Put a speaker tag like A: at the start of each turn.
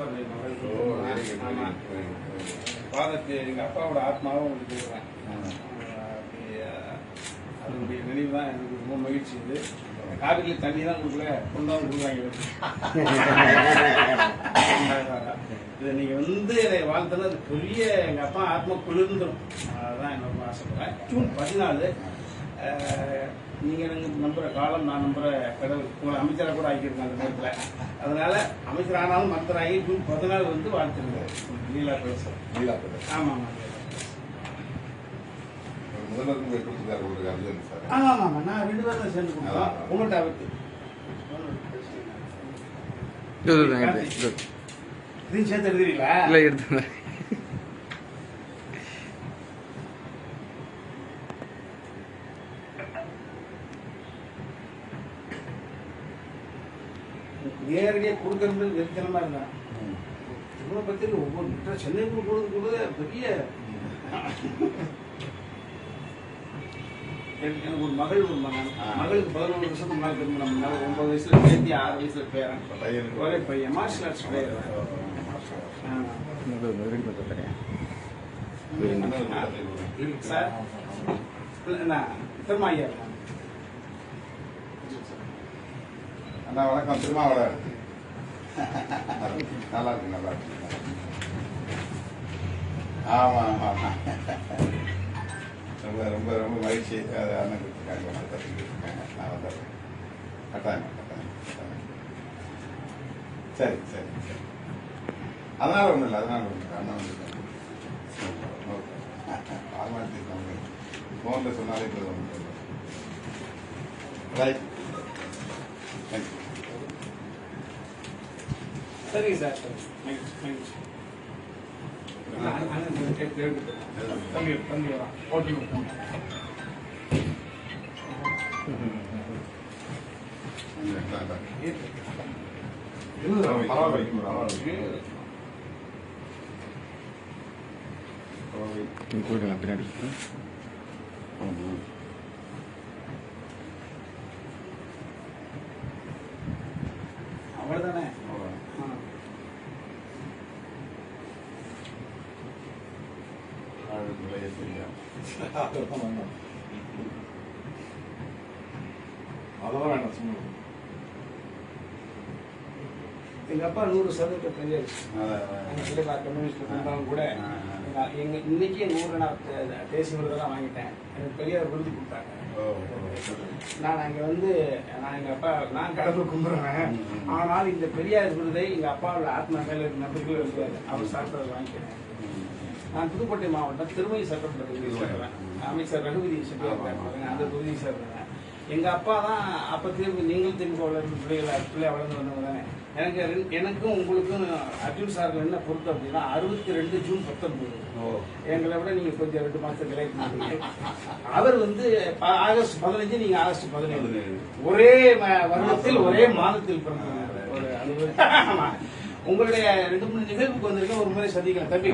A: மகள்
B: ஓ
A: பாதத்து எங்க அப்பாவோட ஆத்மாவும் உங்களுக்கு பேசுறேன் அதனுடைய நினைவு தான் எனக்கு ரொம்ப மகிழ்ச்சி இது. காவிரியில் தண்ணி தான் கொடுக்கல கொண்டாந்து கொடுக்குறாங்க. இதை நீங்க வந்து என்னை வாழ்த்தனா அது பெரிய எங்க அப்பா ஆத்மா குளிர்ந்துடும் அதுதான் என்ன ஆசைப்படுறேன். ஜூன் பதினாலு அஹ், நீங்க எனக்கு நம்புற காலம் நான் நம்புற கடவுள். உங்களை அமைச்சராக கூட ஆக்கியிருக்கேன் அந்த நேரத்தில். அதனால அமைச்சர் ஆனாலும் மந்திராகி ஜூன் பதினாலு வந்து வாழ்த்துருக்காரு லீலா பேசுறேன்
B: லீலா பேர்
A: ஆமா ஆமா
B: முதல்வருக்கு போய் கொடுத்துருக்காரு உங்களுக்கு அர்ஜுன் சார்.
A: ஆமா ஆமா நான் ரெண்டு பேரும் தான் சேர்ந்து கொடுத்தோம். உங்கள்கிட்ட அவத்து.
C: இது,
A: சேர்த்து எழுதுறீங்களா?
C: இல்லை எடுத்து
A: நேரடியாக கொடுக்கறது வெறித்தனமா இருந்தான் இவ்வளோ பற்றி ஒவ்வொரு சென்னைக்கு கொடுக்குறது கூட பெரிய எனக்கு ஒரு மகள் ஒரு மகன். மகளுக்கு பதினொன்று வருஷத்துக்கு முன்னாடி திருமணம் பண்ணாங்க ஒன்பது வயசுல பேத்தி ஆறு வயசுல பேரன். ஒரே பையன் மார்ஷல் ஆர்ட்ஸ் பிளேயர் சார்? திரும்ப ஐயா
B: அண்ணா வணக்கம். திருமாவளர் நல்லா இருக்கு நல்லா இருக்கு. ஆமா ஆமா ரொம்ப ரொம்ப ரொம்ப மகிழ்ச்சி. அதை அண்ணன் கொடுத்துருக்காங்க வந்து கற்றுக்கிட்டு நான் வந்துடுறேன் கட்டாயம் கட்டாயம் கட்டாயம். சரி சரி சரி. அதனால ஒன்றும் இல்லை அதனால ஒன்றும் இல்லை. அண்ணன் வந்து ஃபார்மாலிட்டி ஃபோனில் சொன்னாலே போதும். ரைட் தேங்க்யூ
A: சரிங்க சார் சரி. மகிழ்ச்சி மகிழ்ச்சி அண்ணன் அண்ணன் கேட்டு- கேட்டு. தம்பி தம்பி வரான் ஓகே சரி
C: சார். பின்னாடி
A: அவ்வளவுதானே?
B: அதெல்லாம் வேண்டாம் சும்மா
A: எங்க அப்பா நூறு சதவீத பெரியார் கம்யூனிஸ்ட் இருந்தாலும் கூட எங்க இன்னைக்கு எங்க ஊர்ல நான் தேசிய விருதெல்லாம் வாங்கிட்டேன். எனக்கு பெரியார் விருது கொடுத்தாங்க. நான் அங்க வந்து நான் எங்க அப்பா நான் கடவுள் கும்பிடுறேன் ஆனால் இந்த பெரியார் விருதை எங்க அப்பாவோட ஆத்மா மேல நம்பிக்கையில் அவர் சாப்பிட்டதை வாங்கிக்கிறேன். நான் புதுக்கோட்டை மாவட்டம் திருமணி சட்டமன்ற தொகுதியை சேர்றேன் அமைச்சர் ரகுபதி செட்டியார் அந்த தொகுதியை சேர்றேன் எங்க அப்பா தான் அப்ப திரும்பி நீங்கள் திரும்பி வளர்ந்து பிள்ளைகளை பிள்ளை வளர்ந்து வந்தவங்க தானே. எனக்கு எனக்கும் உங்களுக்கும் அர்ஜுன் சாருக்கு என்ன பொறுத்து அப்படின்னா அறுபத்தி ரெண்டு ஜூன் பத்தொன்பது. எங்களை விட நீங்க கொஞ்சம் ரெண்டு மாசம் பண்ணீங்க அவர் வந்து ஆகஸ்ட் பதினஞ்சு நீங்க ஆகஸ்ட் பதினேழு. ஒரே வருடத்தில் ஒரே மாதத்தில் ஆமா. உங்களுடைய ரெண்டு மூணு நிகழ்வுக்கு வந்திருக்கேன். ஒரு முறை சந்திக்கலாம். தம்பி